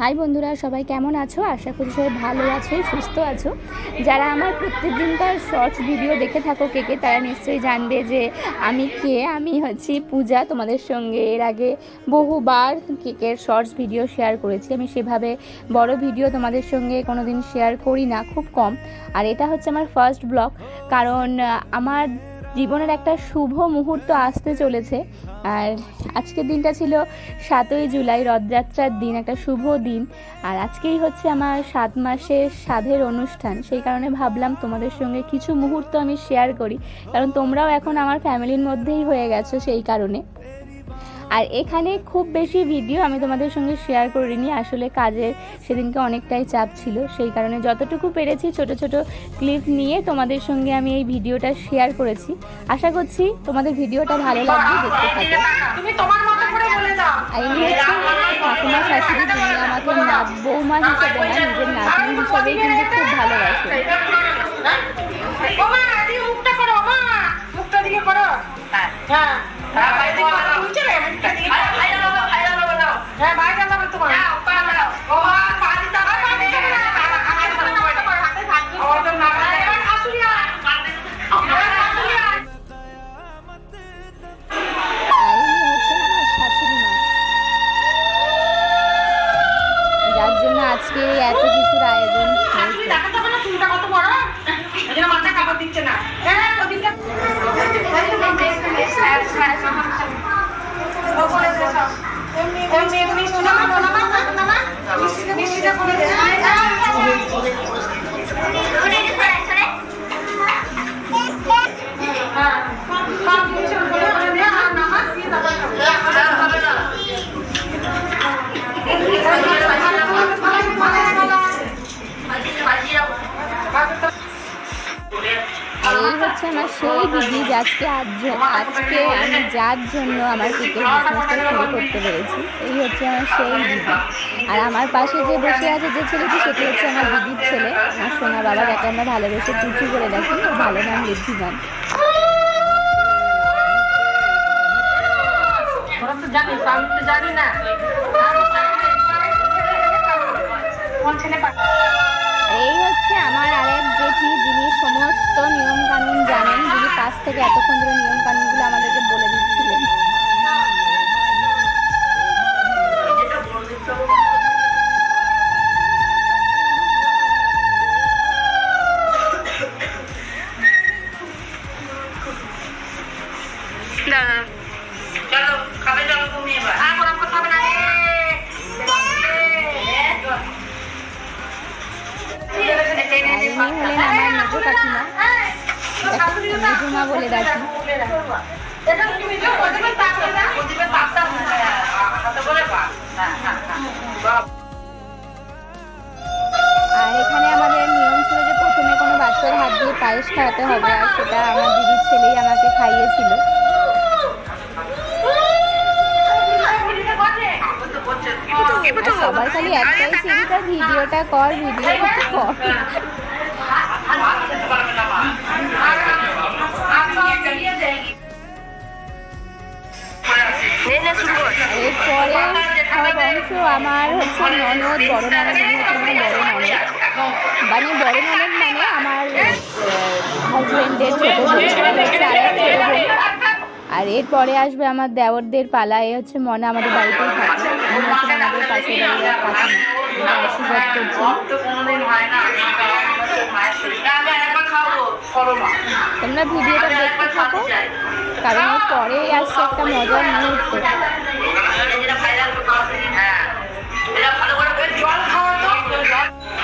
High বন্ধুরা, সবাই কেমন আছো? আশা করি সবাই ভালো আছো, সুস্থ আছো। যারা আমার প্রত্যেক দিনকার শর্টস ভিডিও দেখে থাকো কে কে, তারা নিশ্চয়ই জানবে যে আমি কে? আমি হচ্ছি পূজা, তোমাদের সঙ্গে এর আগে বহুবার কেকের শর্টস ভিডিও শেয়ার করেছি। আমি সেভাবে বড় ভিডিও তোমাদের সঙ্গে কোনো দিন শেয়ার করি না, খুব কম। আর এটা হচ্ছে আমার ফার্স্ট ব্লগ কারণ আমার জীবনের একটা শুভ মুহূর্ত আসতে চলেছে। আর আজকের দিনটা ছিল সাতই জুলাই, রথযাত্রার দিন, একটা শুভ দিন। আর আজকেই হচ্ছে আমার সাত মাসের সাধের অনুষ্ঠান। সেই কারণে ভাবলাম তোমাদের সঙ্গে কিছু মুহূর্ত আমি শেয়ার করি। কারণ তোমরাও এখন আমার ফ্যামিলির মধ্যেই হয়ে গেছো সেই কারণে। আর এখানে খুব বেশি ভিডিও আমি তোমাদের সঙ্গে শেয়ার করিনি। আসলে কাজের সেদিনকে অনেকটাই চাপ ছিল। সেই কারণে যতটুকু পেরেছি ছোট ছোট ক্লিপ নিয়ে তোমাদের সঙ্গে আমি এই ভিডিওটা শেয়ার করেছি। আশা করছি তোমাদের ভিডিওটা ভালো লাগবে দেখতে থাকো। তুমি তোমার মতো করে বলে দাও। আর ইনি হচ্ছে ঠাকুমা শাশুড়ি আমাকে না বৌমা হিসেবে না নিজের নাতনি হিসেবেই কিন্তু খুব ভালোবাসে। মুখটা করো মুখটা দিকে করো। হ্যাঁ। আজকে এত কিছুর আয়োজন কত বড় মাথা দিচ্ছে না। এই হচ্ছে আমার সেই দিদি যে আজকে আজ- আজকে আমি যার জন্য আমার ক্রিকেট বিজনেসটা শুরু করতে পেরেছি। এই হচ্ছে আমার সেই দিদি। আর আমার পাশে যে বসে আছে যে ছেলেটি সেটি হচ্ছে আমার দিদির ছেলে। আমার সোনা বাবা যাকে আমরা ভালোবেসে পুচু করে ওর ভালো নাম ঋদ্ধিমান ওরা জানিস আমি তো জানি না। কোন ছেলে ইনি হলেন আমার মেজো কাকিমা। মেজুমা বলে ডাকি। আর এখানে আমাদের নিয়ম ছিল যে প্রথমে কোনো বাচ্চার হাত দিয়ে পায়েস খাওয়াতে হবে, আর সেটা আমার দিদির ছেলেই আমাকে খাইয়েছিল। সবার খালি একটাই চিন্তা ভিডিওটা কর ভিডিওটা কর। এরপরে আমার বংশ আমার হচ্ছে ননদ বড় ননদ আমার বড় ননদ মানে বড় ননদ মানে আমার হাজবেন্ডের ছোট বোন আর এরপরে আসবে আমার দেওরদের পালা এ হচ্ছে মনে আমাদের বাড়িতেই থাকে আমাদের উনি আশীর্বাদ করছি তোমরা ভিডিওটা দেখতে থাকো কারণ এর পরে আসছে একটা মজার মুহূর্ত।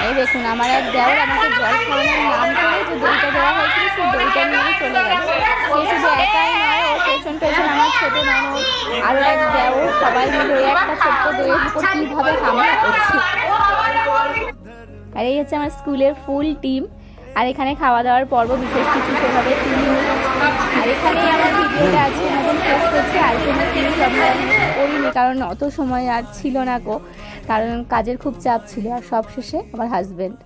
এই দেখুন আমার এক দেওর আমাকে জল খাওয়ানোর নাম করে যে দইটা দেওয়া হয়েছিল সেই দইটা নিয়ে চলে গেল সে শুধু একাই নয় ওর পেছন পেছন আমার ছোট ননদ আরও এক দেওর সবাই মিলে ওই একটা ছোট্ট দইয়ের উপর কীভাবে হামলা করছে। আর এই হচ্ছে আমার স্কুলের ফুল টিম। আর এখানে খাওয়া দাওয়ার পর্ব বিশেষ কিছু সেভাবে তিনি আর এখানেই আমার ভিডিওটা আছে, এখন আর তিনি করিনি, কারণ অত সময় আর ছিল না গো। কারণ কাজের খুব চাপ ছিল, আর সব শেষে আমার হাজব্যান্ড